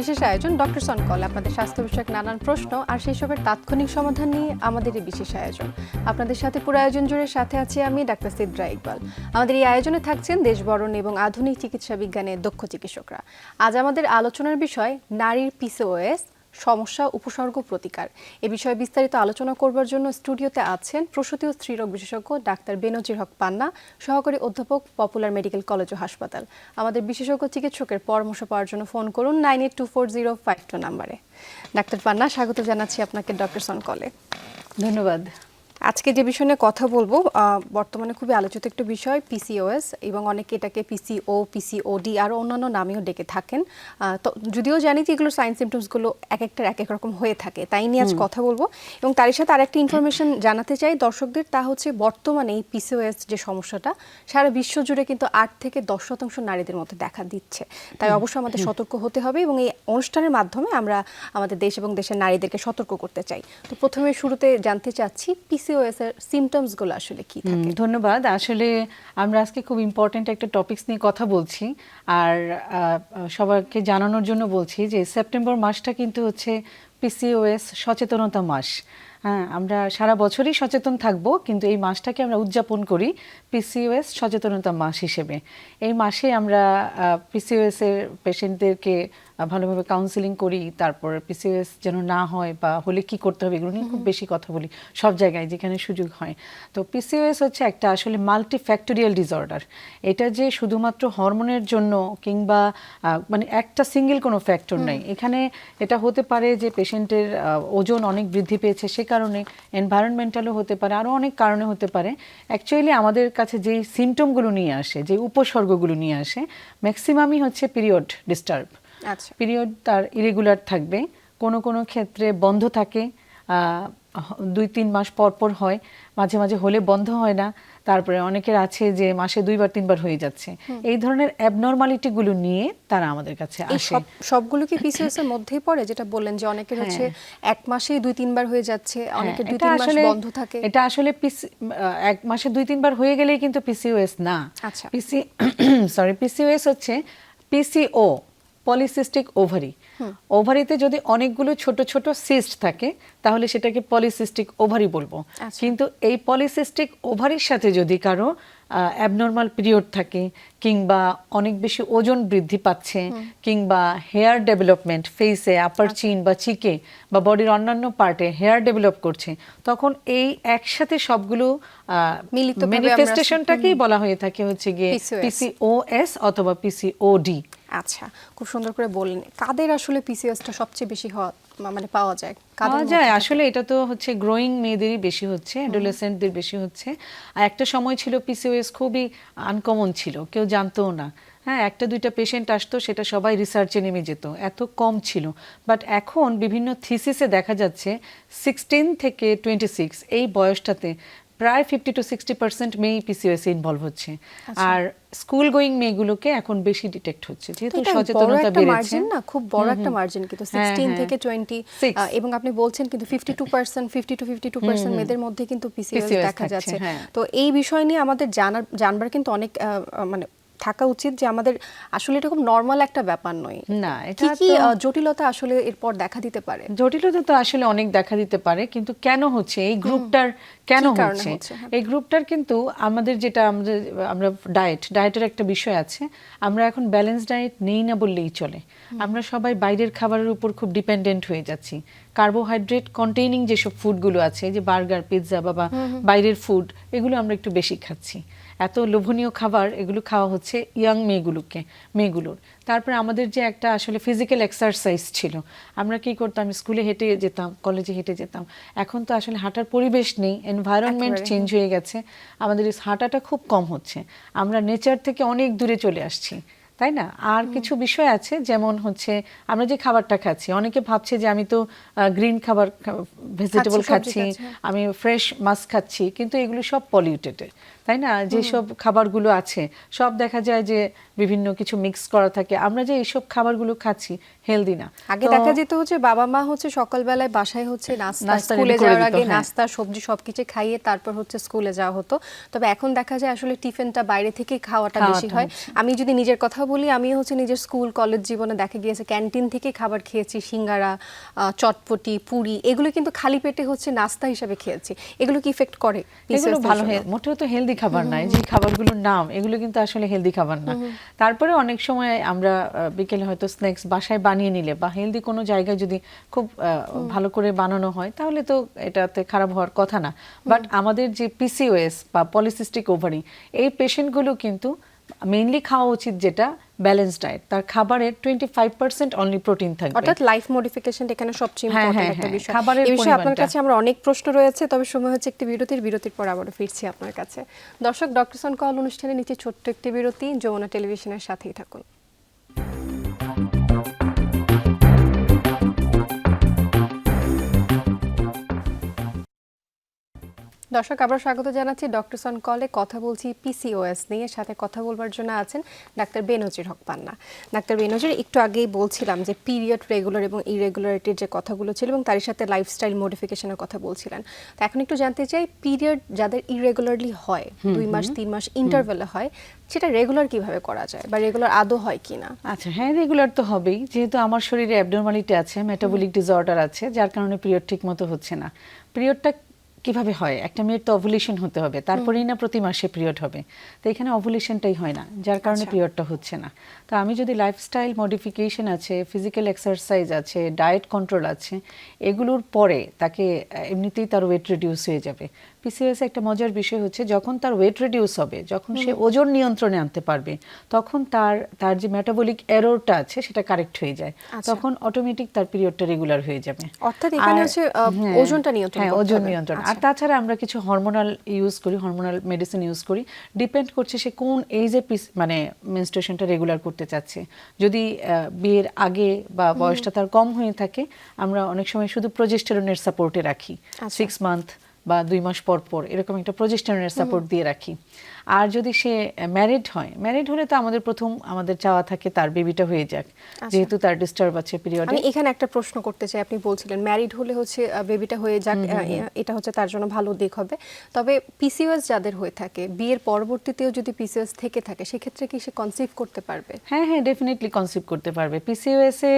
বিশেষ আয়োজন ডক্টর সন কল আপনাদের স্বাস্থ্য বিষয়ক নানান প্রশ্ন আর সেই সবের তাৎক্ষণিক সমাধান নিয়ে আমাদের এই বিশেষ আয়োজন। আপনাদের সাথে পুরো আয়োজন জুড়ে সাথে আছি আমি ডাক্তার সিদ্রা ইকবাল। আমাদের এই আয়োজনে থাকছেন দেশবরণ এবং আধুনিক চিকিৎসা বিজ্ঞানের দক্ষ চিকিৎসকরা। আজ আমাদের আলোচনার বিষয় নারীর পিসিওএস সমস্যা, উপসর্গ, প্রতিকার। এ বিষয়ে বিস্তারিত আলোচনা করবার জন্য স্টুডিওতে আছেন প্রসূতি ও স্ত্রীরোগ বিশেষজ্ঞ ডাক্তার বেনজির হক পান্না, সহকারী অধ্যাপক পপুলার মেডিকেল কলেজ ও হাসপাতাল। আমাদের বিশেষজ্ঞ চিকিৎসকের পরামর্শ পাওয়ার জন্য ফোন করুন nine eight two four zero five two নাম্বারে। ডাক্তার পান্না, স্বাগত জানাচ্ছি আপনাকে ডক্টর সন কলে ধন্যবাদ। আজকে যে বিষয় নিয়ে কথা বলব বর্তমানে খুবই আলোচিত একটা বিষয় পিসিওএস এবং অনেকে এটাকে পিসিও পিসিওডি আরও অন্যান্য নামেও ডেকে থাকেন। তো যদিও জানি যে এগুলো সাইন সিমটমসগুলো এক একটার এক এক রকম হয়ে থাকে তাই নিয়ে আজ কথা বলব। এবং তারই সাথে আরেকটা ইনফরমেশন জানাতে চাই দর্শকদের তা হচ্ছে বর্তমানে এই পিসিওএস যে সমস্যাটা সারা বিশ্ব জুড়ে কিন্তু আট থেকে দশ শতাংশ নারীদের মধ্যে দেখা দিচ্ছে। তাই অবশ্যই আমাদের সতর্ক হতে হবে এবং এই অনুষ্ঠানের মাধ্যমে আমরা আমাদের দেশ এবং দেশের নারীদেরকে সতর্ক করতে চাই। তো প্রথমে শুরুতে জানতে চাচ্ছি পিসিওএস এর সিমটমসগুলো আসলে কি থাকে? ধন্যবাদ। আসলে আমরা আজকে খুব ইম্পর্টেন্ট একটা টপিকস নিয়ে কথা বলছি। আর সবাইকে জানানোর জন্য বলছি যে সেপ্টেম্বর মাসটা কিন্তু হচ্ছে পিসিওএস সচেতনতা মাস। হ্যাঁ আমরা সারা বছরই সচেতন থাকব কিন্তু এই মাসটাকে আমরা উদযাপন করি। পিসিওএস সচেতনতা মাস হিসেবে। এই মাসে আমরা পিসিওএস এর পেশেন্টদেরকে ভালোভাবে কাউন্সিলিং করি তারপর পিসিওএস যেন না হয় বা হলে কি করতে হবে এগুলো নিয়ে খুব বেশি কথা বলি। সব জায়গায় যেখানে সুযোগ হয়। তো পিসিওএস হচ্ছে একটা আসলে মাল্টিফ্যাক্টোরিয়াল ডিসঅর্ডার এটা যে শুধুমাত্র হরমোনের জন্য কিংবা মানে একটা সিঙ্গেল কোনো ফ্যাক্টর নাই। এখানে এটা হতে পারে যে পেশেন্টের ওজন অনেক বৃদ্ধি পেয়েছে সে কারণে এনভায়রনমেন্টালও হতে পারে আরও অনেক কারণে হতে পারে। অ্যাকচুয়ালি আমাদের কাছে যেই সিমটমগুলো নিয়ে আসে যে উপসর্গগুলো নিয়ে আসে ম্যাক্সিমামই হচ্ছে পিরিয়ড ডিস্টার্ব আচ্ছা। পিরিয়ড তার ইরেগুলার থাকবে কোনো কোনো ক্ষেত্রে বন্ধ থাকে আহ, দুই তিন মাস পর পর হয় মাঝে মাঝে হলে বন্ধ হয় না তারপরে অনেকের আছে যে মাসে দুইবার তিনবার হয়ে যাচ্ছে। এই ধরনের অ্যাবনর্মালিটিগুলো নিয়ে তারা আমাদের কাছে আসে। সবগুলো কি পিসিওএস এর মধ্যেই পড়ে? যেটা বললেন যে অনেকের হচ্ছে এক মাসেই দুই তিনবার হয়ে যাচ্ছে অনেকের দুই হ্যাঁ, তিন মাস বন্ধ থাকে। এটা আসলে পিসি এক মাসে দুই তিনবার হয়ে গেলেই কিন্তু পিসিওএস না। আচ্ছা। পিসি সরি পিসিওএস হচ্ছে পিসিও পলিসিস্টিক ওভারি ওভারিতে যদি অনেকগুলো ছোট ছোট সিস্ট থাকে তাহলে সেটাকে পলিসিস্টিক ওভারি বলব। আচ্ছা। কিন্তু এই পলিসিস্টিক ওভারির সাথে যদি কারও অ্যাবনর্মাল পিরিয়ড থাকে কিংবা অনেক বেশি ওজন বৃদ্ধি পাচ্ছে কিংবা হেয়ার ডেভেলপমেন্ট ফেসে আপার। চিন বা চিকে বা বডির অন্যান্য পার্টে হেয়ার ডেভেলপ করছে তখন এই একসাথে সবগুলো আমরা- ম্যানিফেস্টেশনটাকেই বলা হয়ে থাকে হচ্ছে গিয়ে পিসিওএস অথবা পিসিওডি আচ্ছা খুব সুন্দর করে বললেন। কাদের আসলে পিসিওএসটা সবচেয়ে বেশি হওয়া মানে পাওয়া যায়? পাওয়া যায় আসলে এটা তো হচ্ছে গ্রোয়িং মেয়েদেরই বেশি হচ্ছে অ্যাডোলেসেন্টদের বেশি হচ্ছে। আর একটা সময় ছিল পিসিওএস খুবই আনকমন ছিল কেউ জানতোও না। হ্যাঁ একটা দুইটা পেশেন্ট আসতো সেটা সবাই রিসার্চে নেমে যেত এত কম ছিল। বাট এখন বিভিন্ন থিসিসে দেখা যাচ্ছে সিক্সটিন থেকে টোয়েন্টি সিক্স এই বয়সটাতে প্রায় ফিফটি টু সিক্সটি পার্সেন্ট মেয়েই পিসিওএসে ইনভলভ হচ্ছে। আর স্কুল গোয়িং মেয়েগুলোকে এখন বেশি ডিটেক্ট হচ্ছে যেহেতু সচেতনতা বেড়েছে। না? খুব বড় একটা মার্জিন কিন্তু হ্যাঁ, 16 হ্যাঁ। থেকে 20 এবং আপনি বলছেন কিন্তু 52% 50 টু 52% মেয়েদের মধ্যে কিন্তু পিসিওএস দেখা যাচ্ছে। হ্যাঁ। তো এই বিষয় নিয়ে আমাদের জানার জানবার কিন্তু অনেক মানে থাকা উচিত যে আমাদের আসলে এটা খুব নর্মাল একটা ব্যাপার নয়। না এটা কি জটিলতা আসলে এরপর দেখা দিতে পারে? জটিলতা তো আসলে অনেক দেখা দিতে পারে কিন্তু কেন হচ্ছে? এই গ্রুপটার কেন হচ্ছে? হচ্ছে? হ্যাঁ। এই গ্রুপটার কিন্তু আমাদের যেটা আমাদের আমরা ডায়েট ডায়েটের একটা বিষয় আছে আমরা এখন ব্যালেন্স ডায়েট নেই না বললেই চলে। আমরা সবাই বাইরের খাবারের উপর খুব ডিপেন্ডেন্ট হয়ে যাচ্ছি। কার্বোহাইড্রেট কন্টেইনিং যেসব ফুডগুলো আছে যে বার্গার পিৎজা বা বাইরের ফুড এগুলো আমরা একটু বেশি খাচ্ছি। এত লোভনীয় খাবার এগুলো খাওয়া হচ্ছে ইয়াং মেয়েগুলোকে মেয়েগুলোর। তারপরে আমাদের যে একটা আসলে ফিজিক্যাল এক্সারসাইজ ছিল আমরা কি করতাম? স্কুলে হেঁটে যেতাম কলেজে হেঁটে যেতাম। এখন তো আসলে হাঁটার পরিবেশ নেই এনভায়রনমেন্ট চেঞ্জ হয়ে গেছে। আমাদের এই হাঁটাটা খুব কম হচ্ছে। আমরা নেচার থেকে অনেক দূরে চলে আসছি তাই না? আর কিছু বিষয় আছে যেমন হচ্ছে আমরা যে খাবারটা খাচ্ছি অনেকে ভাবছে যে আমি তো গ্রিন খাবার ভেজিটেবল খাচ্ছি খাচ্ছি, হ্যাঁ। আমি ফ্রেশ মাছ খাচ্ছি কিন্তু এগুলো সব পলিউটেড তাই না? যেসব খাবারগুলো আছে সব দেখা যায় যে বিভিন্ন কিছু মিক্স করা থাকে। আমরা যে এইসব খাবারগুলো খাচ্ছি হেলদি না। আগে দেখা যেত হচ্ছে বাবা মা হচ্ছে সকালবেলায় বাসায় হচ্ছে নাস্তা স্কুলে যাওয়ার আগে হ্যাঁ। নাস্তা সবজি সবকিছু খাইয়ে তারপর হচ্ছে স্কুলে যাওয়া হতো। তবে এখন দেখা যায় আসলে টিফিনটা বাইরে থেকে খাওয়াটা বেশি হয়। আমি যদি নিজের কথা বলি আমি হচ্ছে নিজের স্কুল কলেজ জীবনে দেখা গিয়েছে ক্যান্টিন থেকে খাবার খেয়েছি। সিঙ্গারা আহ, চটপটি পুরি এগুলো কিন্তু খালি পেটে হচ্ছে নাস্তা হিসাবে খেয়েছি। এগুলো কি ইফেক্ট করে? এগুলো ভালো? মোটেও তো হেলদি খাবার নয় যে খাবারগুলোর নাম এগুলো কিন্তু আসলে হেলদি খাবার না। তারপরে অনেক সময় আমরা বিকেলে হয়তো স্ন্যাক্স বাসায় বানিয়ে নিলে বা হেলদি কোনো জায়গায় যদি খুব ভালো করে বানানো হয় তাহলে তো এটাতে খারাপ হওয়ার কথা না। বাট আমাদের যে পিসিওএস বা পলিসিস্টিক ওভারি এই পেশেন্টগুলো কিন্তু মেইনলি খাওয়া উচিত যেটা ব্যালেন্স ডায়েট তার খাবারের twenty five percent only protein থাকবে। অর্থাৎ লাইফ মডিফিকেশন এখানে সবচেয়ে হ্যাঁ, ইম্পর্টেন্ট হ্যাঁ, একটা হ্যাঁ। বিষয়। খাবারের বিষয়ে আপনার কাছে আমার অনেক প্রশ্ন রয়েছে তবে সময় হচ্ছে একটি বিরতির বিরতির পর আবারও ফিরছি আপনার কাছে। দর্শক ডক্টর সন কল অনুষ্ঠানে নিচে ছোট্ট একটি বিরতি যমুনা টেলিভিশনের সাথেই থাকুন। দর্শক আবার স্বাগত জানাচ্ছি ডক্টর সন কলে কথা বলছি পিসিওএস নিয়ে। সাথে কথা বলবার জন্য আছেন ডাক্তার বেনজির হক পান্না। ডাক্তার বেনজির একটু আগেই বলছিলাম যে পিরিয়ড রেগুলার এবং ইরেগুলারিটির যে কথাগুলো ছিল এবং তারই সাথে লাইফস্টাইল মডিফিকেশনের কথা বলছিলেন। তো এখন একটু জানতে চাই পিরিয়ড যাদের ইরেগুলারলি হয় দুই মাস তিন মাস ইন্টারভেলে হয় সেটা রেগুলার কীভাবে করা যায় বা রেগুলার আদৌ হয় কিনা? আচ্ছা হ্যাঁ রেগুলার তো হবেই। যেহেতু আমার শরীরে অ্যাবনর্মালিটি আছে মেটাবলিক ডিসঅর্ডার আছে যার কারণে পিরিয়ড ঠিক মতো হচ্ছে না। পিরিয়ডটা কীভাবে হয়? একটা মেয়ের তো অভুলেশন হতে হবে তারপরেই না প্রতি মাসে পিরিয়ড হবে। তো এখানে অভুলেশনটাই হয় না যার কারণে আচ্ছা। পিরিয়ডটা হচ্ছে না। তো আমি যদি লাইফস্টাইল মডিফিকেশন আছে ফিজিক্যাল এক্সারসাইজ আছে ডায়েট কন্ট্রোল আছে এগুলোর পরে তাকে এমনিতেই তার ওয়েট রিডিউস হয়ে যাবে। পিসিএস একটা মজার বিষয় হচ্ছে যখন তার ওয়েট রিডিউস হবে যখন সে ওজন নিয়ন্ত্রণে আনতে পারবে তখন তার তার যে মেটাবলিক এররটা আছে সেটা কারেক্ট হয়ে যায়। আচ্ছা। তখন অটোমেটিক তার পিরিয়ডটা রেগুলার হয়ে যাবে। অর্থাৎ এখানে হচ্ছে, হ্যাঁ, ওজনটা নিয়ন্ত্রণ হ্যাঁ ওজন নিয়ন্ত্রণ। আর আচ্ছা। তাছাড়া আমরা কিছু হরমোনাল ইউজ করি হরমোনাল মেডিসিন ইউজ করি। ডিপেন্ড করছে সে কোন এইজে মানে মেনস্ট্রুয়েশনটা রেগুলার করতে চাচ্ছে। যদি বিয়ের আগে বা বয়সটা তার কম হয়ে থাকে আমরা অনেক সময় শুধু প্রজেস্টেরনের সাপোর্টে রাখি। আচ্ছা। সিক্স মান্থ বা দুই মাস পর পর এরকম একটা প্রজেস্টেরনের সাপোর্ট দিয়ে রাখি। আর যদি সে ম্যারিড হয় ম্যারিড হলে তো আমাদের প্রথম আমাদের চাওয়া থাকে তার বেবিটা হয়ে যাক যেহেতু তার ডিস্টার্ব আছে পিরিয়ডে আমি এখানে একটা প্রশ্ন করতে চাই আপনি বলছিলেন ম্যারিড হলে হচ্ছে বেবিটা হয়ে যাক এটা হচ্ছে তার জন্য ভালো দিক হবে। তবে পিসিওএস যাদের হয়ে থাকে বিয়ের পরবর্তীতেও যদি পিসিওএস থেকে থাকে সেক্ষেত্রে কি সে কনসিভ করতে পারবে? হ্যাঁ হ্যাঁ ডেফিনেটলি কনসিভ করতে পারবে। পিসিওএস এ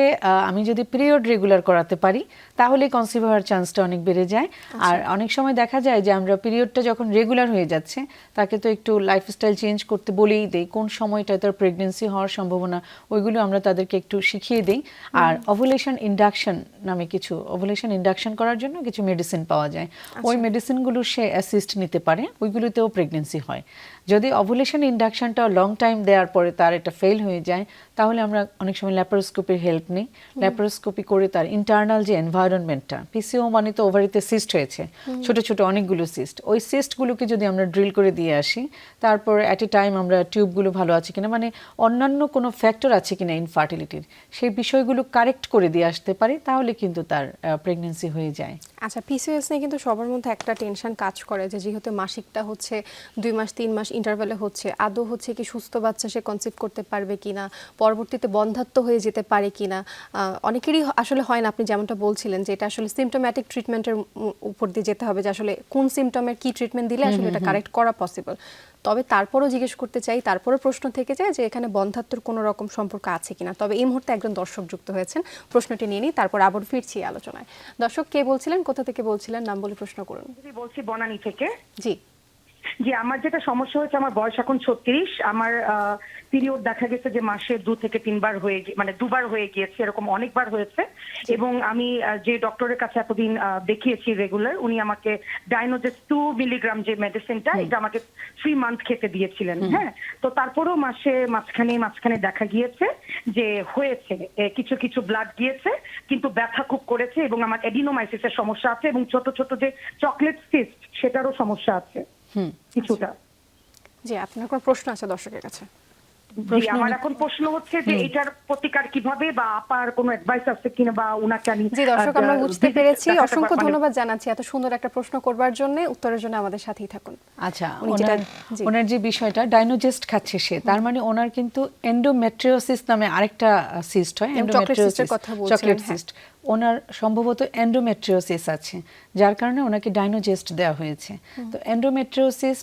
আমি যদি পিরিয়ড রেগুলার করাতে পারি তাহলে কনসিভ হওয়ার চান্সটা অনেক বেড়ে যায়। আর অনেক সময় দেখা যায় যে আমরা পিরিয়ডটা যখন রেগুলার হয়ে যাচ্ছে তাকে তো একটু লাইফস্টাইল চেঞ্জ করতে বলেই দেই কোন সময়টা তার প্রেগনেন্সি হওয়ার সম্ভাবনা ওইগুলো আমরা তাদেরকে একটু শিখিয়ে দিই। আর অভুলেশন ইন্ডাকশন নামে কিছু অভুলেশন ইন্ডাকশন করার জন্য কিছু মেডিসিন পাওয়া যায়। ওই মেডিসিনগুলো সে অ্যাসিস্ট নিতে পারে ওইগুলোতেও প্রেগনেন্সি হয়। যদি অভুলেশন ইন্ডাকশনটা লং টাইম দেওয়ার পরে তার এটা ফেল হয়ে যায় তাহলে আমরা অনেক সময় ল্যাপারোস্কোপির হেল্প নিই। ল্যাপারোস্কোপি করে তার ইন্টারনাল যে এনভায়রনমেন্টটা পিসিও মানে তো ওভারিতে সিস্ট হয়েছে ছোট ছোট অনেকগুলো সিস্ট ওই সিস্টগুলোকে যদি আমরা ড্রিল করে দিয়ে আসি তারপর অ্যাট এ টাইম আমরা টিউবগুলো ভালো আছে কিনা মানে অন্যান্য কোনো ফ্যাক্টর আছে কিনা ইনফার্টিলিটির সেই বিষয়গুলো কারেক্ট করে দিয়ে আসতে পারি তাহলে কিন্তু তার প্রেগনেন্সি হয়ে যায়। আচ্ছা পিসিওএস নিয়ে কিন্তু সবার মধ্যে একটা টেনশন কাজ করে যে যেহেতু মাসিকটা হচ্ছে দুই মাস তিন মাস ইন্টারভেলে হচ্ছে আদৌ হচ্ছে কি সুস্থ বাচ্চা সে কনসিভ করতে পারবে কিনা পরবর্তীতে বন্ধাত্ম হয়ে যেতে পারে কিনা আহ, অনেকেরই আসলে হয় না আপনি যেমনটা বলছিলেন যে এটা আসলে সিমটোম্যাটিক ট্রিটমেন্টের উপর দিয়ে যেতে হবে যে আসলে কোন সিমটমের কি ট্রিটমেন্ট দিলে আসলে এটা কারেক্ট করা পসিবল তবে তারপরও জিজ্ঞেস করতে চাই তারপরও প্রশ্ন থেকে যায় যে এখানে বন্ধাত্মর কোনো রকম সম্পর্ক আছে কিনা। তবে এই মুহূর্তে একজন দর্শক যুক্ত হয়েছেন প্রশ্নটি নিয়ে নিই তারপর আবার ফিরছি আলোচনায়। দর্শক কে বলছিলেন কোথা থেকে বলছিলেন নাম বলে প্রশ্ন করুন। বলছি বনানী থেকে। জি। যে আমার যেটা সমস্যা হয়েছে আমার বয়স এখন ছত্রিশ। আমার পিরিয়ড দেখা গেছে যে মাসে দু থেকে তিনবার হয়ে মানে দুবার হয়ে গিয়েছে এরকম অনেকবার হয়েছে। এবং আমি যে ডক্টরের কাছে এতদিন দেখিয়েছি রেগুলার উনি আমাকে ডাইনোজেস টু মিলিগ্রাম যে মেডিসিনটা এটা আমাকে থ্রি মান্থ খেতে দিয়েছিলেন হ্যাঁ? তো তারপরেও মাসে মাঝখানে মাঝখানে দেখা গিয়েছে যে হয়েছে কিছু কিছু ব্লাড গিয়েছে কিন্তু ব্যথা খুব করেছে এবং আমার এডিনোমাইসিসের সমস্যা আছে এবং ছোট ছোট যে চকলেট সিস্ট সেটারও সমস্যা আছে। কিছুটা। জি আপনার কোনো প্রশ্ন আছে দর্শকের কাছে? আমার এখন প্রশ্ন হচ্ছে যে এটার প্রতিকার কীভাবে বা আপার কোনো অ্যাডভাইস আছে কিনা বা উনাকে আমি জি দর্শক আমরা বুঝতে পেরেছি। অসংখ্য ধন্যবাদ জানাচ্ছি এত সুন্দর একটা প্রশ্ন করবার জন্য। উত্তরের জন্য আমাদের সাথেই থাকুন। আচ্ছা উনি ওনার যেটা- জি। ওনার যে বিষয়টা ডাইনোজেস্ট খাচ্ছে সে তার মানে ওনার কিন্তু এন্ডোমেট্রিওসিস নামে আরেকটা সিস্ট হয় কথা চকলেট। সিস্ট ওনার সম্ভবত এন্ডোমেট্রিওসিস আছে যার কারণে ওনাকে ডাইনোজেস্ট দেওয়া হয়েছে। তো এন্ডোমেট্রিওসিস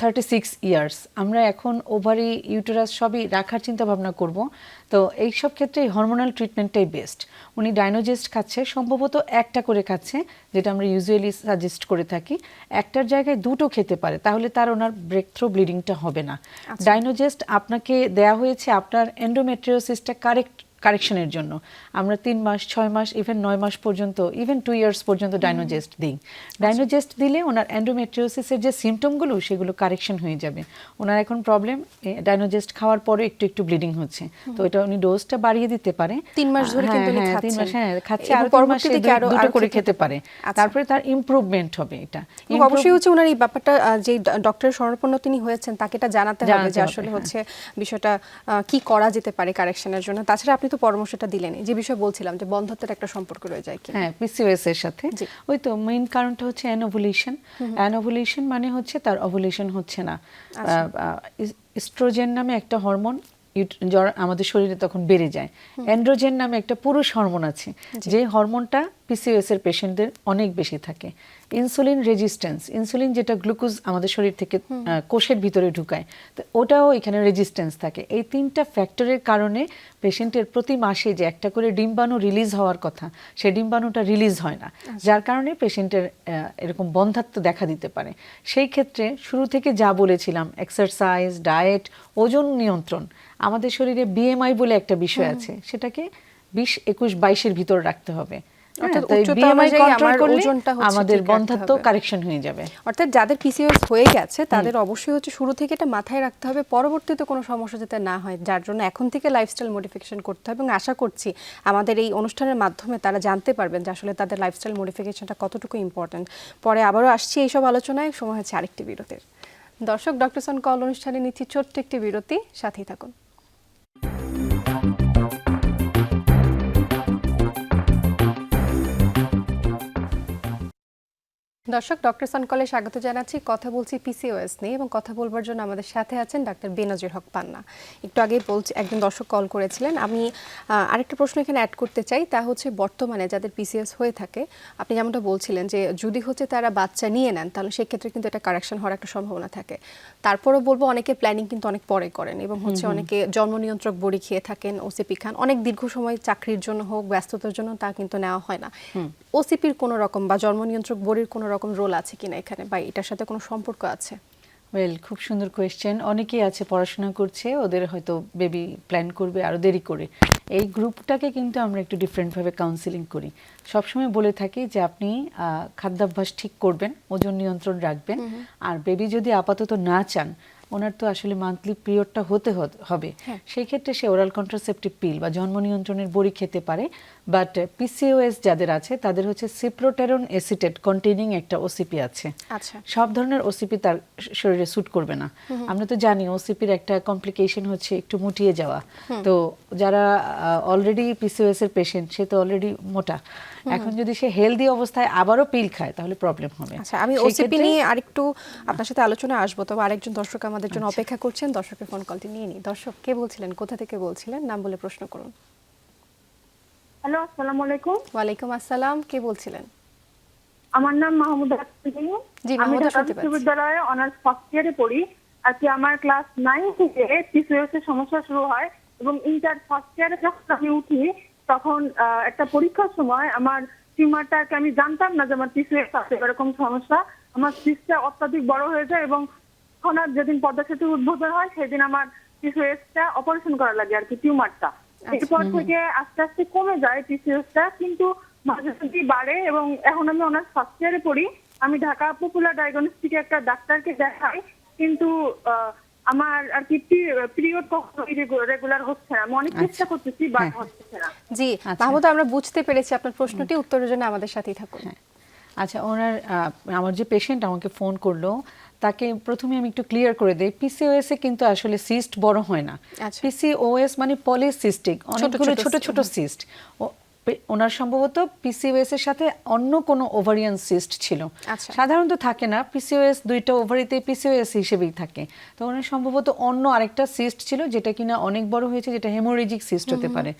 থার্টি সিক্স ইয়ার্স আমরা এখন ওভারি ইউটেরাস সবই রাখার চিন্তা ভাবনা করব। তো এই সব ক্ষেত্রে হরমোনাল ট্রিটমেন্টটাই বেস্ট উনি ডাইনোজেস্ট খাচ্ছে সম্ভবত একটা করে খাচ্ছে যেটা আমরা ইউজুয়ালি সাজেস্ট করে থাকি। একটার জায়গায় দুটো খেতে পারে তাহলে তার ওনার ব্রেক থ্রো ব্লিডিংটা হবে না। ডাইনোজেস্ট আপনাকে দেয়া হয়েছে আপনার এন্ডোমেট্রিওসিসটা কারেক্ট কারেকশনের জন্য। আমরা তিন মাস ছয় মাস ইভেন নয় মাস পর্যন্ত ইভেন টু ইয়ার্স পর্যন্ত ডাইনোজেস্ট দিই। ডাইনোজেস্ট দিলে ওনার অ্যান্ডোমেট্রিওসিসের যে সিমটমগুলো সেগুলো কারেকশন হয়ে যাবে। ওনার এখন প্রবলেম ডাইনোজেস্ট খাওয়ার পরে একটু একটু ব্লিডিং হচ্ছে। তো এটা উনি ডোজটা বাড়িয়ে দিতে পারে। তিন মাস ধরে হ্যাঁ, কিন্তু হ্যাঁ, তিন মাস হ্যাঁ খাচ্ছে। আর পরবর্তীতে কি আরো- দুটো করে খেতে খেতে পারে। আচ্ছা। তারপরে তার ইমপ্রুভমেন্ট হবে এটা। অবশ্যই হচ্ছে ওনার এই ব্যাপারটা যে ডক্টরের শরণাপন্ন তিনি হয়েছেন তাকে এটা জানাতে হবে যে আসলে হ্যাঁ। হচ্ছে বিষয়টা কি করা যেতে পারে কারেকশনের জন্য। তাছাড়া আপনি তো পরামর্শটা দিলেন যে বিষয় বলছিলাম যে বন্ধত্বের একটা সম্পর্ক রয়ে যায় কি হ্যাঁ পিসিওএস এর সাথে। ওই তো মেইন কারণটা হচ্ছে অ্যানোভুলেশন অ্যানোভুলেশন মানে হচ্ছে তার অভুলেশন হচ্ছে না। আচ্ছা। ইস্ট্রোজেন নামে একটা হরমোন আমাদের শরীরে তখন বেড়ে যায়। অ্যান্ড্রোজেন নামে একটা পুরুষ হরমোন আছে যে হরমোনটা পিসিওএস এর পেশেন্টদের অনেক বেশি থাকে। ইনসুলিন রেজিস্ট্যান্স ইনসুলিন যেটা গ্লুকোজ আমাদের শরীর থেকে কোষের ভিতরে ঢুকায় তো ওটাও এখানে রেজিস্ট্যান্স থাকে। এই তিনটা ফ্যাক্টরের কারণে পেশেন্টের প্রতি মাসে যে একটা করে ডিম্বাণু রিলিজ হওয়ার কথা সেই ডিম্বাণুটা রিলিজ হয় না। যার কারণে পেশেন্টের এরকম বন্ধাত্ম দেখা দিতে পারে। সেই ক্ষেত্রে শুরু থেকে যা বলেছিলাম এক্সারসাইজ ডায়েট ওজন নিয়ন্ত্রণ আমাদের শরীরে বিএমআই বলে একটা বিষয় আছে সেটাকে বিশ একুশ বাইশের ভিতর রাখতে হবে। হ্যাঁ, আমাদের হবে। কারেকশন হয়ে যাবে। অর্থাৎ যাদের পিসিওএস হয়ে গেছে তাদের অবশ্যই হচ্ছে শুরু থেকে এটা মাথায় রাখতে হবে পরবর্তীতে কোনো সমস্যা যাতে না হয় যার জন্য এখন থেকে লাইফস্টাইল মডিফিকেশন করতে হবে। এবং আশা করছি আমাদের এই অনুষ্ঠানের মাধ্যমে তারা জানতে পারবেন যে আসলে তাদের লাইফস্টাইল মডিফিকেশনটা কতটুকু ইম্পর্ট্যান্ট পরে আবারও আসছি এইসব আলোচনায় সময় হচ্ছে আরেকটি বিরতির। দর্শক ডক্টর সন কল অনুষ্ঠানে নিচ্ছি ছোট্ট একটি বিরতি সাথেই থাকুন। দর্শক ডক্টর সনকলে স্বাগত জানাচ্ছি। কথা বলছি পিসিওএস নিয়ে এবং কথা বলবার জন্য আমাদের সাথে আছেন ডাক্তার বেনজির হক পান্না। একটু আগেই বলছি একজন দর্শক কল করেছিলেন। আমি আরেকটা প্রশ্ন এখানে অ্যাড করতে চাই তা হচ্ছে বর্তমানে যাদের পিসিএস হয়ে থাকে আপনি যেমনটা বলছিলেন যে যদি হচ্ছে তারা বাচ্চা নিয়ে নেন তাহলে সেক্ষেত্রে কিন্তু এটা কারেকশন হওয়ার একটা সম্ভাবনা থাকে। তারপরও বলব অনেকে প্ল্যানিং কিন্তু অনেক পরে করেন এবং হচ্ছে অনেকে জন্ম নিয়ন্ত্রক বড়ি খেয়ে থাকেন ওসিপি খান। অনেক দীর্ঘ সময় চাকরির জন্য হোক ব্যস্ততার জন্য তা কিন্তু নেওয়া হয় না। ওসিপির কোনো রকম বা জন্ম নিয়ন্ত্রক বড়ির কোনো রকম রোল আছে কিনা এখানে বা এটার সাথে কোনো সম্পর্ক আছে? ওয়েল খুব সুন্দর কোয়েশ্চেন অনেকেই আছে পড়াশোনা করছে ওদের হয়তো বেবি প্ল্যান করবে আরও দেরি করে। এই গ্রুপটাকে কিন্তু আমরা একটু ডিফারেন্টভাবে কাউন্সিলিং করি। সবসময় বলে থাকি যে আপনি খাদ্যাভ্যাস ঠিক করবেন ওজন নিয়ন্ত্রণ রাখবেন। আর বেবি যদি আপাতত না চান ওনার তো আসলে মান্থলি পিরিয়ডটা হতে হবে। হ্যাঁ। সেই ক্ষেত্রে সে ওরাল কন্ট্রাসেপটিভ পিল বা জন্ম নিয়ন্ত্রণের বড়ি খেতে পারে বাট পিসিওএস যাদের আছে তাদের হচ্ছে সিপ্রোটেরন এসিটেট কন্টেনিং একটা ওসিপি আছে। আচ্ছা। সব ধরনের ওসিপি তার শরীরে স্যুট করবে না। আমরা তো জানি ওসিপির একটা কমপ্লিকেশন হচ্ছে একটু মুটিয়ে যাওয়া। তো যারা অলরেডি পিসিওএস এর পেশেন্ট সে তো অলরেডি মোটা। এখন যদি সে হেলদি অবস্থায় আবারও পিল খায় তাহলে প্রবলেম হবে। আচ্ছা আমি ওসিপি নিয়ে আরেকটু আপনার সাথে আলোচনা আসব। তবে আরেকজন দর্শক আমাদের জন্য অপেক্ষা করছেন। দর্শকের ফোন কলটি নিয়ে নিই। দর্শক কে বলছিলেন? কোথা থেকে বলছিলেন? নাম বলে প্রশ্ন করুন। হ্যালো আসসালামু আলাইকুম। ওয়ালাইকুম আসসালাম। কে বলছিলেন? আমার নাম মাহমুদা আক্তার। জি, আমি মাহমুদা ঢাকা শুনতে পাচ্ছি। বিশ্ববিদ্যালয়ে অনার্স ফার্স্ট ইয়ারে পড়ি। আর কি আমার ক্লাস নাইন থেকে পিসিএস এর সমস্যা শুরু হয় এবং ইন্টার ফার্স্ট ইয়ারে যখন আমি উঠি তখন একটা পরীক্ষার সময় আমার টিউমারটাকে আমি জানতাম না যে আমার পিসিএস আছে এরকম সমস্যা। আমার সিস্টটা অত্যাধিক বড় হয়ে যায় এবং তখন যেদিন পদ্মা সেতু উদ্বোধন হয় সেদিন আমার পিসিএসটা অপারেশন করা লাগে আর কি টিউমারটা। এরপর থেকে আস্তে আস্তে কমে যায় পিসিএসটা কিন্তু মাঝে মাঝে বাড়ে এবং এখন আমি অনার্স ফার্স্ট ইয়ারে পড়ি। আমি ঢাকা পপুলার ডায়াগনস্টিকে একটা ডাক্তারকে দেখাই কিন্তু আহ, আমার আর কি পিরিয়ড কখনো রেগুলার হচ্ছে না। আমি অনেক চেষ্টা করতেছি বাট হ্যাঁ। হচ্ছে না। জি আচ্ছা। মাহমুদ আমরা বুঝতে পেরেছি আপনার প্রশ্নটি উত্তরের জন্য আমাদের সাথেই থাকুন। আচ্ছা ওনার আহ, আমার যে পেশেন্ট আমাকে ফোন করল তাকে প্রথমে আমি একটু ক্লিয়ার করে দিই। পিসিওএস এ কিন্তু আসলে সিস্ট বড় হয় না। আচ্ছা। পিসিওএস মানে পলিসিস্টিক অনেকগুলো ছোট ছোট ছোট সিস্ট ওনার সম্ভবত পিসিওএস এর সাথে অন্য কোনো ওভারিয়ান সিস্ট ছিল। আচ্ছা। সাধারণত থাকে না পিসিওএস দুইটা ওভারিতে পিসিওএস হিসেবেই থাকে। তো ওনার সম্ভবত অন্য আরেকটা সিস্ট ছিল যেটা কিনা অনেক বড় হয়েছে যেটা হেমোরেজিক সিস্ট হতে পারে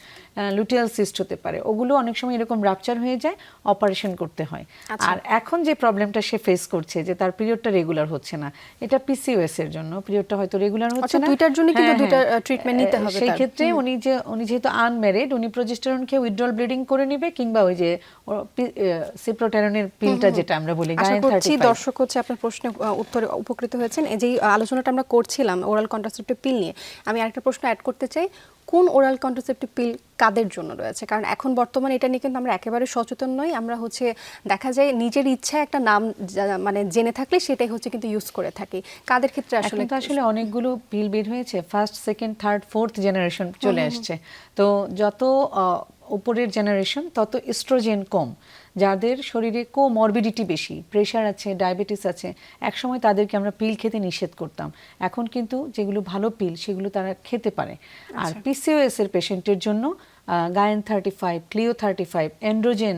লুটিয়াল সিস্ট হতে পারে। ওগুলো অনেক সময় এরকম রাপচার হয়ে যায় অপারেশন করতে হয়। আচ্ছা। আর এখন যে প্রবলেমটা সে ফেস করছে যে তার পিরিয়ডটা রেগুলার হচ্ছে না এটা পিসিওএস এর জন্য পিরিয়ডটা হয়তো রেগুলার হচ্ছে অর্থাৎ না। দুইটার জন্য কিন্তু হ্যাঁ, দুইটা, ট্রিটমেন্ট নিতে হবে সেই ক্ষেত্রে উনি যে উনি যেহেতু আনম্যারিড উনি প্রজেস্টেরন খেয়ে উইথড্রল ব্লিডিং করে নেবে কিংবা ওই যে সিপ্রোটেরনের পিলটা যেটা আমরা বলি আশা করছি দর্শক হচ্ছে আপনার প্রশ্নে উত্তরে উপকৃত হয়েছেন। এই যে আলোচনাটা আমরা করছিলাম ওরাল কন্ট্রাসেপ্টিভ পিল নিয়ে আমি আরেকটা প্রশ্ন অ্যাড করতে চাই কোন ওরাল কন্ট্রাসেপ্টিভ পিল কাদের জন্য রয়েছে? কারণ এখন বর্তমানে এটা নিয়ে কিন্তু আমরা একেবারে সচেতন নই আমরা হচ্ছে দেখা যায় নিজের ইচ্ছা একটা নাম মানে জেনে থাকলে সেটাই হচ্ছে কিন্তু ইউজ করে থাকি। কাদের ক্ষেত্রে আসলে তো আসলে অনেকগুলো পিল বের হয়েছে first second third fourth generation চলে আসছে তো যত আহ, উপরের জেনারেশন তত এস্ট্রোজেন কম যাদের শরীরে কোমরবিডিটি বেশি প্রেশার আছে ডায়াবেটিস আছে একসময় তাদেরকে আমরা পিল খেতে নিষেধ করতাম। এখন কিন্তু যেগুলো ভালো পিল সেগুলো তারা খেতে পারে। আর পিসিওএস এর পেশেন্টের জন্য Gayen thirty five Cleo thirty five androgen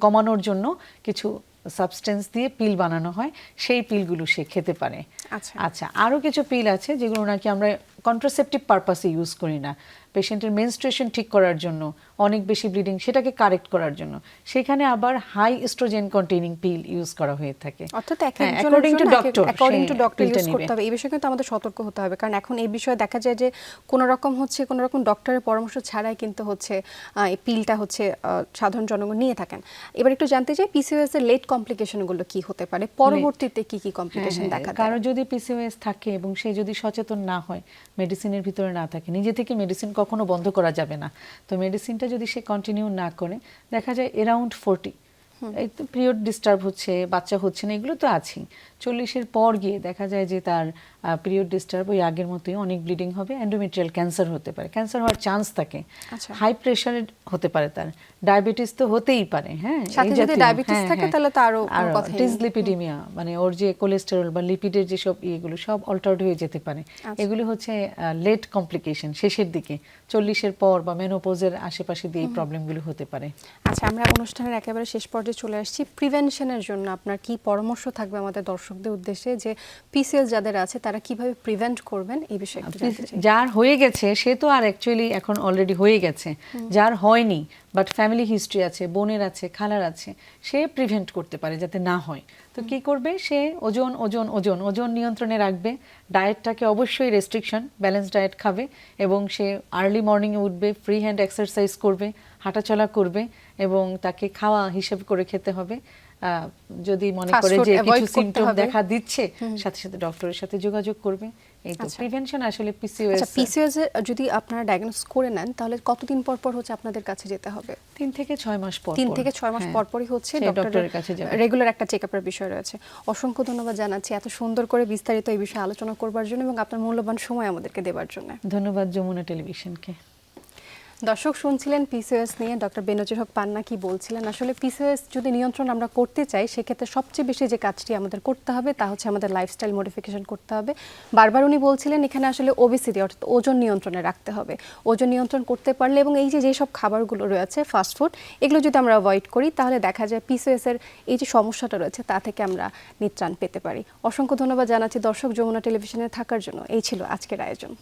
কমানোর জন্য কিছু সাবস্টেন্স দিয়ে পিল বানানো হয়। সেই পিলগুলো সে খেতে পারে। আচ্ছা। আচ্ছা আরও কিছু পিল আছে যেগুলো নাকি আমরা কন্ট্রাসেপটিভ পারপাসে ইউজ করি না। পেশেন্টের মেনস্ট্রেশন ঠিক করার জন্য অনেক বেশি ব্লিডিং সেটাকে কারেক্ট করার জন্য। সেখানে আবার high oestrogen containing pill use করা হয়ে থাকে। অর্থাৎ হ্যাঁ, to জন্য doctor, according to doctor use করতে হবে। এই বিষয়ে কিন্তু আমাদের সতর্ক হতে হবে। কারণ এখন এই বিষয়ে দেখা যায় যে কোনো রকম হচ্ছে কোনো রকম ডক্টরের পরামর্শ ছাড়াই কিন্তু হচ্ছে এই পিলটা হচ্ছে সাধারণ জনগণ নিয়ে থাকেন। এবার একটু জানতে চাই পিসিওএস এর লেট কমপ্লিকেশনগুলো কি হতে পারে? পরবর্তীতে কি কি কমপ্লিকেশন হ্যাঁ, দেখা হ্যাঁ, কারও যদি পিসিওএস থাকে এবং সে যদি সচেতন না হয় মেডিসিনের ভিতরে না থাকে। নিজে থেকে মেডিসিন কখনো বন্ধ করা যাবে না। তো মেডিসিনটা যদি সে কন্টিনিউ না করে, দেখা যায় অ্যারাউন্ড ফোরটি এই তো পিরিয়ড ডিস্টার্ব হচ্ছে বাচ্চা হচ্ছে না এগুলো তো আছেই চল্লিশের পর গিয়ে দেখা যায় যে তার পিরিয়ড ডিস্টার্ব ওই আগের মতোই অনেক ব্লিডিং হবে এন্ডোমেট্রিয়াল ক্যান্সার হতে পারে ক্যান্সার হওয়ার চান্স থাকে আচ্ছা। হাই প্রেশার হতে পারে তার ডায়াবেটিস তো হতেই পারে হ্যাঁ এই সাথে যদি জাতীয়- হ্যাঁ, থাকে হ্যাঁ। তাহলে তো আরও। ডিসলিপিডিমিয়া মানে ওর যে কোলেস্টেরল বা লিপিডের যেসব ইয়েগুলো সব অল্টার্ড হয়ে যেতে পারে আচ্ছা। এগুলো হচ্ছে লেট কমপ্লিকেশন শেষের দিকে চল্লিশের পর বা মেনোপোজের আশেপাশে দিয়ে এই প্রবলেমগুলো হতে পারে। আচ্ছা আমরা অনুষ্ঠানের একেবারে শেষ পর্যায়ে চলে আসছি। প্রিভেনশনের জন্য আপনার কি পরামর্শ থাকবে আমাদের দর্শকদের উদ্দেশ্যে যে পিসিএস যাদের আছে তারা কীভাবে প্রিভেন্ট করবেন? এই বিষয়ে যার হয়ে গেছে সে তো আর অ্যাকচুয়ালি এখন অলরেডি হয়ে গেছে। যার হয়নি বাট ফ্যামিলি হিস্ট্রি আছে বোনের আছে খালার আছে সে প্রিভেন্ট করতে পারে যাতে না হয়। তো কি করবে? সে ওজন ওজন ওজন ওজন নিয়ন্ত্রণে রাখবে। ডায়েটটাকে অবশ্যই রেস্ট্রিকশন ব্যালেন্স ডায়েট খাবে এবং সে আর্লি মর্নিংয়ে উঠবে ফ্রি হ্যান্ড এক্সারসাইজ করবে হাঁটাচলা করবে এবং তাকে খাওয়া হিসেব করে খেতে হবে। আহ, যদি মনে করে যে কিছু সিমটম দেখা দিচ্ছে সাথে সাথে ডক্টরের সাথে যোগাযোগ করবে। এই তো আচ্ছা। প্রিভেনশন আসলে পিসিওএস আচ্ছা পিসিওএস যদি আপনারা ডায়াগনোস করে নেন তাহলে কতদিন পর পর হচ্ছে আপনাদের কাছে যেতে হবে? তিন থেকে ছয় মাস পর তিন থেকে ছয় মাস হ্যাঁ। পর পরই হচ্ছে ডক্টরের কাছে রেগুলার একটা চেকআপের বিষয় রয়েছে। অসংখ্য ধন্যবাদ জানাচ্ছি এত সুন্দর করে বিস্তারিত এই বিষয়ে আলোচনা করবার জন্য এবং আপনার মূল্যবান সময় আমাদেরকে দেবার জন্য। ধন্যবাদ যমুনা টেলিভিশনকে। দর্শক শুনছিলেন পিসিওএস নিয়ে ডক্টর বেনজির হক পান্না কি বলছিলেন? আসলে পিসিওএস যদি নিয়ন্ত্রণ আমরা করতে চাই, সেক্ষেত্রে সবচেয়ে বেশি যে কাজটি আমাদের করতে হবে, তা হচ্ছে আমাদের লাইফস্টাইল মডিফিকেশন করতে হবে। বারবার উনি বলছিলেন, এখানে আসলে ওবিসিটি অর্থাৎ ওজন নিয়ন্ত্রণে রাখতে হবে। ওজন নিয়ন্ত্রণ করতে পারলে এবং এই যে যেসব খাবারগুলো রয়েছে ফাস্টফুড এগুলো যদি আমরা অ্যাভয়েড করি, তাহলে দেখা যায় পিসিওএস এর এই যে সমস্যাটা রয়েছে, তা থেকে আমরা নিত্রাণ পেতে পারি। অসংখ্য ধন্যবাদ জানাচ্ছি দর্শক যমুনা টেলিভিশনে থাকার জন্য। এই ছিল আজকের আয়োজন।